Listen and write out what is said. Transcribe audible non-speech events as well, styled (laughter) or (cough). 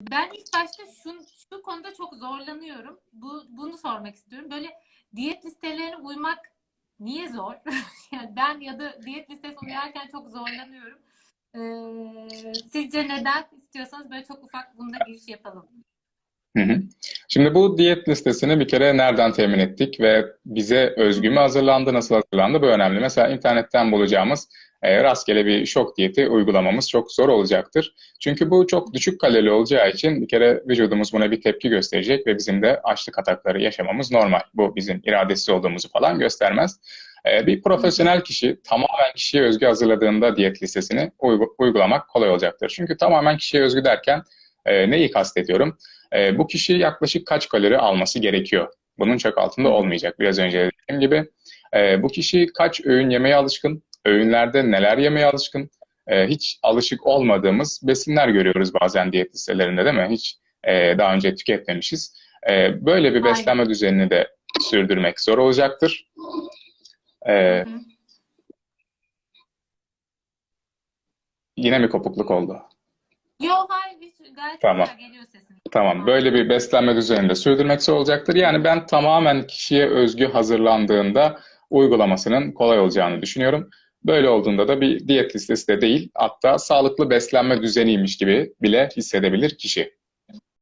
Ben ilk başta şu, şu konuda çok zorlanıyorum. Bu, bunu sormak istiyorum. Böyle diyet listelerine uymak niye zor? (laughs) yani ben ya da diyet listesine uyarken çok zorlanıyorum. Ee, sizce neden? İstiyorsanız böyle çok ufak bunda giriş yapalım. Hı hı. Şimdi bu diyet listesini bir kere nereden temin ettik ve bize özgü mü hazırlandı, nasıl hazırlandı bu önemli. Mesela internetten bulacağımız e, rastgele bir şok diyeti uygulamamız çok zor olacaktır. Çünkü bu çok düşük kalorili olacağı için bir kere vücudumuz buna bir tepki gösterecek ve bizim de açlık atakları yaşamamız normal. Bu bizim iradesiz olduğumuzu falan göstermez. E, bir profesyonel kişi tamamen kişiye özgü hazırladığında diyet listesini uygu- uygulamak kolay olacaktır. Çünkü tamamen kişiye özgü derken e, neyi kastediyorum? E, bu kişi yaklaşık kaç kalori alması gerekiyor? Bunun çok altında olmayacak. Biraz önce dediğim gibi. E, bu kişi kaç öğün yemeye alışkın? Öğünlerde neler yemeye alışkın? E, hiç alışık olmadığımız besinler görüyoruz bazen diyet listelerinde değil mi? Hiç e, daha önce tüketmemişiz. E, böyle bir Aynen. beslenme düzenini de sürdürmek zor olacaktır. E, Hı hı. yine mi kopukluk oldu? Yok hayır hiç gayet Tamam. güzel geliyor sesin. Tamam, böyle bir beslenme düzeninde sürdürmek zor olacaktır. Yani ben tamamen kişiye özgü hazırlandığında uygulamasının kolay olacağını düşünüyorum. Böyle olduğunda da bir diyet listesi de değil, hatta sağlıklı beslenme düzeniymiş gibi bile hissedebilir kişi.